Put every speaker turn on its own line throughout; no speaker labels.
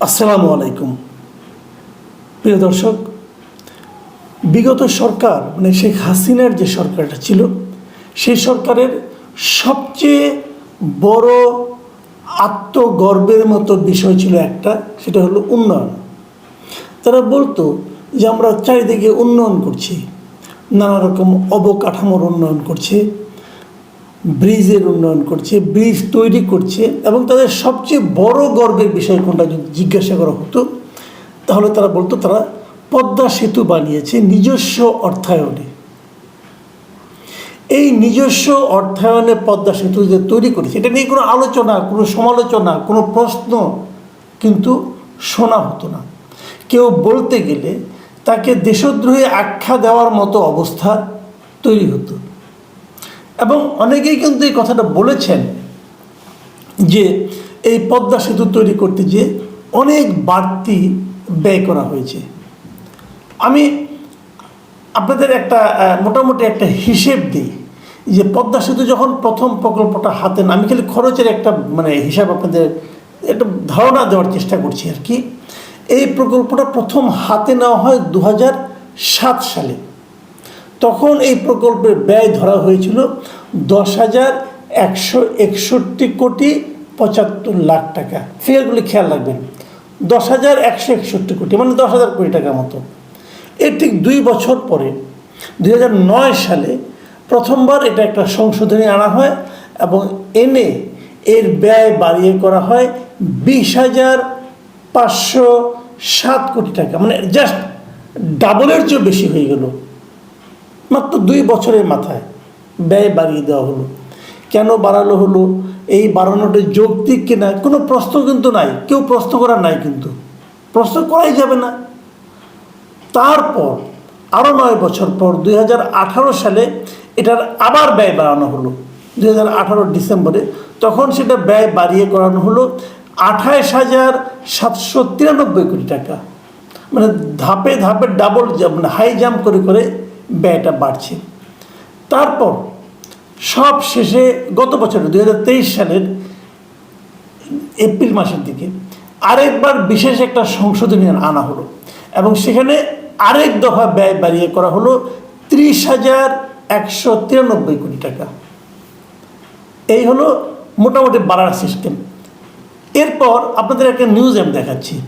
আসসালামু আলাইকুম। প্রিয় দর্শক, বিগত সরকার মানে শেখ হাসিনার যে সরকারটা ছিল, সেই সরকারের সবচেয়ে বড় আত্মগর্বের মতো বিষয় ছিল একটা, সেটা হলো উন্নয়ন। তারা বলতো যে আমরা চারিদিকে উন্নয়ন করছি, নানা রকম অবকাঠামোর উন্নয়ন করছে ব্রিজের উন্নয়ন করছে, ব্রিজ তৈরি করছে এবং তাদের সবচেয়ে বড় গর্বের বিষয় কোনটা যদি জিজ্ঞাসা করা হতো, তাহলে তারা বলতো তারা পদ্মা সেতু বানিয়েছে নিজস্ব অর্থায়নে। এই নিজস্ব অর্থায়নে পদ্মা সেতু যে তৈরি করেছে, এটা নিয়ে কোনো আলোচনা, কোনো সমালোচনা, কোনো প্রশ্ন কিন্তু শোনা হতো না। কেউ বলতে গেলে তাকে দেশদ্রোহী আখ্যা দেওয়ার মতো অবস্থা তৈরি হতো। এবং অনেকেই কিন্তু এই কথাটা বলেছেন যে এই পদ্মা সেতু তৈরি করতে গিয়ে অনেক বাড়তি ব্যয় করা হয়েছে। আমি আপনাদের একটা মোটামুটি একটা হিসেব দিই যে পদ্মা সেতু যখন প্রথম প্রকল্পটা হাতে না আমি খালি খরচের একটা মানে হিসাব আপনাদের একটা ধারণা দেওয়ার চেষ্টা করছি আর কি। এই প্রকল্পটা প্রথম হাতে নেওয়া হয় দু সালে। তখন এই প্রকল্পের ব্যয় ধরা হয়েছিল দশ হাজার একশো একষট্টি কোটি পঁচাত্তর লাখ টাকা। ফিগারগুলি খেয়াল রাখবেন। দশ হাজার একশো একষট্টি কোটি মানে দশ হাজার কোটি টাকার মতো। এর ঠিক দুই বছর পরে, দুই নয় সালে প্রথমবার এটা একটা সংশোধনী আনা হয় এবং এনে এর ব্যয় বাড়িয়ে করা হয় বিশ হাজার পাঁচশো সাত কোটি টাকা। মানে জাস্ট ডাবলের চেয়েও বেশি হয়ে গেল। মাত্র দুই বছরের মাথায় ব্যয় বাড়িয়ে দেওয়া হলো। কেন বাড়ালো হলো? এই বাড়ানোটা যৌক্তিক কিনা? কোনো প্রশ্ন কিন্তু নাই। কেউ প্রশ্ন করার নাই কিন্তু। প্রশ্ন করাই যাবে না। তারপর আরও নয় বছর পর দুই হাজার আঠারো সালে এটার আবার ব্যয় বাড়ানো হলো। দুই হাজার আঠারো ডিসেম্বরে তখন সেটা ব্যয় বাড়িয়ে করানো হলো আঠাইশ হাজার সাতশো তিরানব্বই কোটি টাকা। মানে ধাপে ধাপে ডাবল মানে হাই জাম্প করে করে ব্যয়টা বাড়ছে। তারপর সব শেষে গত বছর দু সালের এপ্রিল মাসের দিকে আরেকবার বিশেষ একটা সংশোধনী আনা হলো এবং সেখানে আরেক দফা ব্যয় বাড়িয়ে করা হলো ত্রিশ হাজার একশো তিরানব্বই কোটি টাকা। এই হলো মোটামুটি বাড়ার সিস্টেম। এরপর আপনাদের একটা নিউজ আমি দেখাচ্ছি।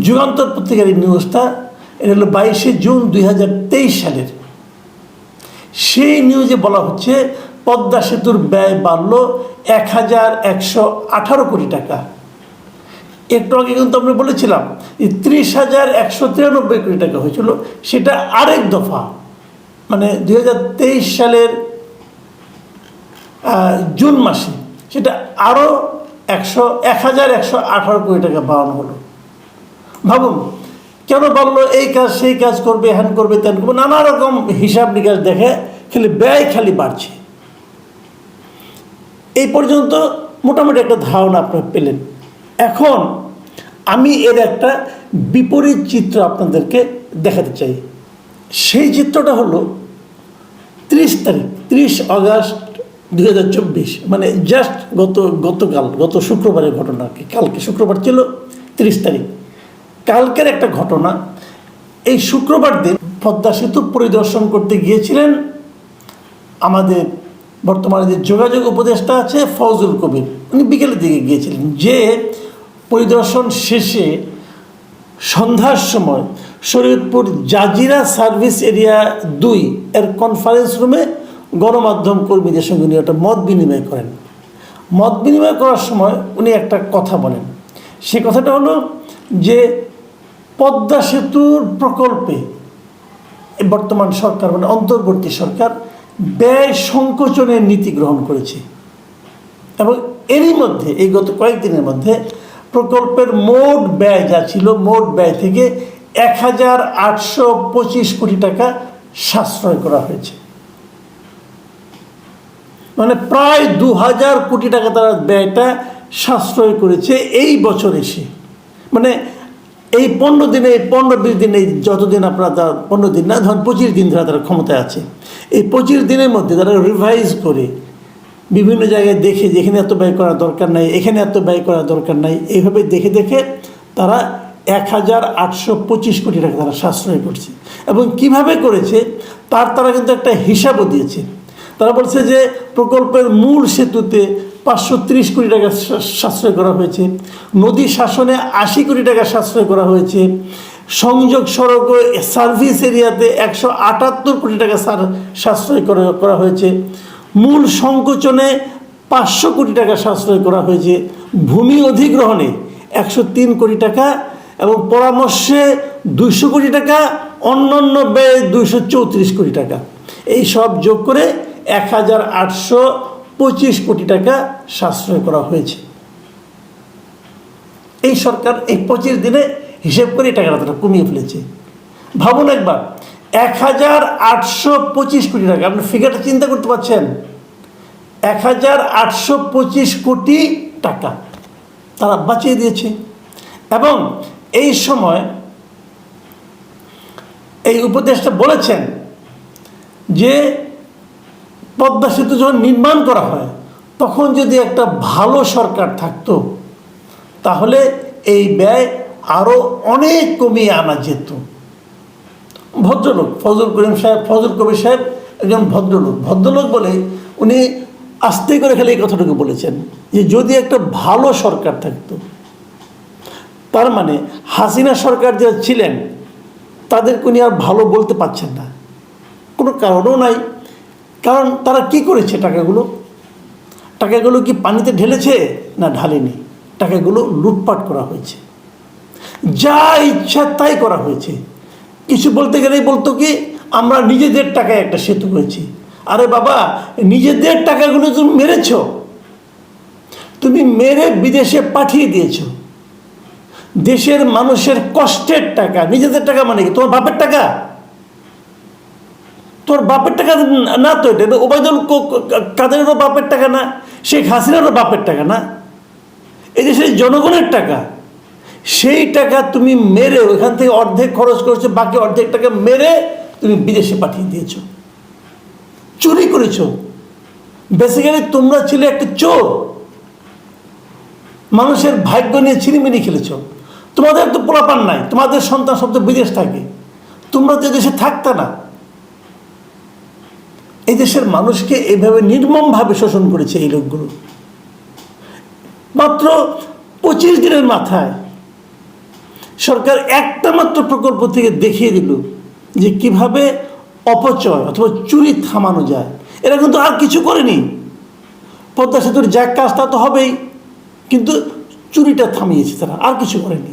যুগান্তর পত্রিকার এই নিউজটা এটা হলো বাইশে জুন দুই হাজার তেইশ সালের। সেই নিউজে বলা হচ্ছে, পদ্মা সেতুর ব্যয় বাড়ল এক হাজার একশো আঠারো কোটি টাকা। একটু আগে কিন্তু আমরা বলেছিলাম যে ত্রিশ হাজার একশো তিরানব্বই কোটি টাকা হয়েছিল, সেটা আরেক দফা। মানে দুই হাজার তেইশ সালের জুন মাসে সেটা আরও একশো, এক হাজার একশো আঠারো কোটি টাকা বাড়ানো হলো। ভাবুন কেন বলল, এই কাজ, সেই কাজ করবে, হ্যান করবে, ত্যান করবে, নানা রকম হিসাব নিকাশ দেখে খালি ব্যয় খালি বাড়ছে। এই পর্যন্ত মোটামুটি একটা ধারণা আপনারা পেলেন। এখন আমি এর একটা বিপরীত চিত্র আপনাদেরকে দেখাতে চাই। সেই চিত্রটা হলো ত্রিশ তারিখ, ত্রিশ আগস্ট দু হাজার চব্বিশ মানে জাস্ট গত গতকাল, গত শুক্রবারের ঘটনা কালকে শুক্রবার ছিল ত্রিশ তারিখ। কালকের একটা ঘটনা। এই শুক্রবার দিন পদ্মা সেতু পরিদর্শন করতে গিয়েছিলেন আমাদের বর্তমানে যে যোগাযোগ উপদেষ্টা আছে ফজল কবির। উনি বিকেলের দিকে গিয়েছিলেন। যে পরিদর্শন শেষে সন্ধ্যার সময় শরীয়তপুর জাজিরা সার্ভিস এরিয়া দুই এর কনফারেন্স রুমে গণমাধ্যম কর্মীদের সঙ্গে উনি একটা মত বিনিময় করেন। মত বিনিময় করার সময় উনি একটা কথা বলেন। সে কথাটা হলো যে পদ্মা সেতুর প্রকল্পে বর্তমান সরকার মানে অন্তর্বর্তী সরকার ব্যয় সংকোচনের নীতি গ্রহণ করেছে। এবং এরই মধ্যে, এই গত কয়েকদিনের মধ্যে প্রকল্পের মোট ব্যয় যা ছিল, মোট ব্যয় থেকে এক হাজার আটশো পঁচিশ কোটি টাকা সাশ্রয় করা হয়েছে। মানে প্রায় দু হাজার কোটি টাকা তারা ব্যয়টা সাশ্রয় করেছে এই বছর এসে। মানে এই পনেরো দিনে, এই পনেরো বিশ দিনে যতদিন আপনারা তার পনেরো দিন না, ধরেন পঁচিশ দিন ধরে তারা ক্ষমতায় আছে। এই পঁচিশ দিনের মধ্যে তারা রিভাইজ করে বিভিন্ন জায়গায় দেখে যে এখানে এত ব্যয় করার দরকার নাই, এখানে এত ব্যয় করার দরকার নাই, এইভাবে দেখে দেখে তারা এক হাজার আটশো পঁচিশ কোটি টাকা তারা সাশ্রয় করছে। এবং কীভাবে করেছে? তার, তারা কিন্তু একটা হিসাবও দিয়েছে। তারা বলছে যে প্রকল্পের মূল সেতুতে পাঁচশো তিরিশ কোটি টাকা সাশ্রয় করা হয়েছে। নদী শাসনে আশি কোটি টাকা সাশ্রয় করা হয়েছে। সংযোগ সড়ক ও সার্ভিস এরিয়াতে একশো আটাত্তর কোটি টাকা সাশ্রয় করা করা হয়েছে। মূল সংকোচনে পাঁচশো কোটি টাকা সাশ্রয় করা হয়েছে। ভূমি অধিগ্রহণে একশো তিন কোটি টাকা এবং পরামর্শে দুইশো কোটি টাকা, অন্যান্য ব্যয় দুইশো চৌত্রিশ কোটি টাকা। এই সব যোগ করে এক হাজার আটশো পঁচিশ কোটি টাকা সাশ্রয় করা হয়েছে। এই সরকার এই পঁচিশ দিনে হিসেব করে এই টাকাটা তারা কমিয়ে ফেলেছে। ভাবুন একবার এক হাজার আটশো পঁচিশ কোটি টাকা, আপনি ফিগারটা চিন্তা করতে পারছেন? এক হাজার আটশো পঁচিশ কোটি টাকা তারা বাঁচিয়ে দিয়েছে। এবং এই সময় এই উপদেশটা বলেছেন যে পদ্মা সেতু যখন নির্মাণ করা হয়, তখন যদি একটা ভালো সরকার থাকতো, তাহলে এই ব্যয় আরও অনেক কমিয়ে আনা যেত। ভদ্রলোক ফজল করিম সাহেব ফজল কবির সাহেব একজন ভদ্রলোক। ভদ্রলোক বলে উনি আস্তে করে খেলে এই কথাটুকু বলেছেন যে, যদি একটা ভালো সরকার থাকতো, তার মানে হাসিনা সরকার যারা ছিলেন, তাদেরকে উনি আর ভালো বলতে পারছেন না। কোনো কারণও নাই। কারণ তারা কি করেছে টাকাগুলো? টাকাগুলো কি পানিতে ঢেলেছে না ঢালেনি? টাকাগুলো লুটপাট করা হয়েছে। যা ইচ্ছা তাই করা হয়েছে। কিছু বলতে গেলেই বলতো কি, আমরা নিজেদের টাকায় একটা সেতু করেছি। আরে বাবা, নিজেদের টাকাগুলো তুমি মেরেছ। তুমি মেরে বিদেশে পাঠিয়ে দিয়েছ। দেশের মানুষের কষ্টের টাকা, নিজেদের টাকা মানে কি? তোমার বাপের টাকা? তোর বাপের টাকা না তো এটা ওবায়দুল ক- ক- কাদেরেরও বাপের টাকা না, শেখ হাসিনারও বাপের টাকা না। এই দেশের জনগণের টাকা, সেই টাকা তুমি মেরে ওইখান থেকে অর্ধেক খরচ করেছ, বাকি অর্ধেক টাকা মেরে তুমি বিদেশে পাঠিয়ে দিয়েছ। চুরি করেছ। বেসিক্যালি তোমরা ছিলে একটা চোর। মানুষের ভাগ্য নিয়ে ছিনিমিনি খেলেছ। তোমাদের তো পোলাপান নাই, তোমাদের সন্তান তো বিদেশ থাকে। তোমরা তো দেশে থাকতে না। এই দেশের মানুষকে এইভাবে নির্মমভাবে শোষণ করেছে এই লোকগুলো। মাত্র পঁচিশ দিনের মাথায় সরকার একটা মাত্র প্রকল্প থেকে দেখিয়ে দিল যে কীভাবে অপচয় অথবা চুরি থামানো যায়। এরা কিন্তু আর কিছু করেনি। পদ্মা সেতুর যা কাজ তা তো হবেই, কিন্তু চুরিটা থামিয়েছে তারা, আর কিছু করেনি।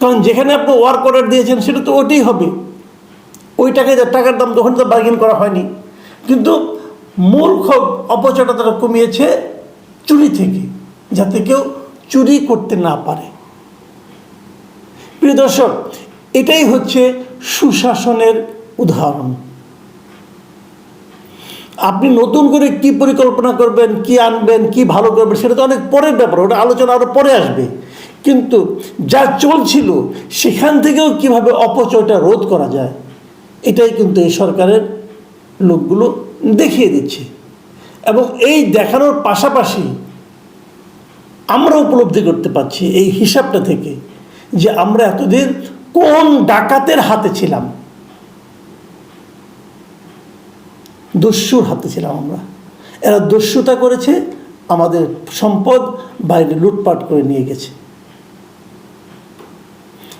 কারণ যেখানে আপনি ওয়ার্ক অর্ডার দিয়েছেন সেটা তো ওটাই হবে। ওই টাকায় টাকার দাম তখন তো বার্গেন করা হয়নি, কিন্তু মূল খুব অপচয়টা তারা কমিয়েছে চুরি থেকে, যাতে কেউ চুরি করতে না পারে। প্রিয় দর্শক, এটাই হচ্ছে সুশাসনের উদাহরণ। আপনি নতুন করে কি পরিকল্পনা করবেন, কি আনবেন, কি ভালো করবেন, সেটা তো অনেক পরের ব্যাপার, ওটা আলোচনা আরও পরে আসবে। কিন্তু যা চলছিল, সেখান থেকেও কীভাবে অপচয়টা রোধ করা যায় এটাই কিন্তু এই সরকারের লোকগুলো দেখিয়ে দিচ্ছে। এবং এই দেখানোর পাশাপাশি আমরা উপলব্ধি করতে পারছি এই হিসাবটা থেকে যে আমরা এতদিন কোন ডাকাতের হাতে ছিলাম। দস্যুর হাতে ছিলাম আমরা। এরা দস্যুতা করেছে, আমাদের সম্পদ বাইরে লুটপাট করে নিয়ে গেছে।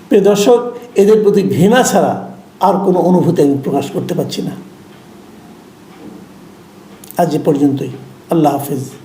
প্রিয় দর্শক, এদের প্রতি ঘৃণা ছাড়া আর কোনো অনুভূতি আমি প্রকাশ করতে পারছি না। আজ এ পর্যন্তই। আল্লাহ হাফিজ।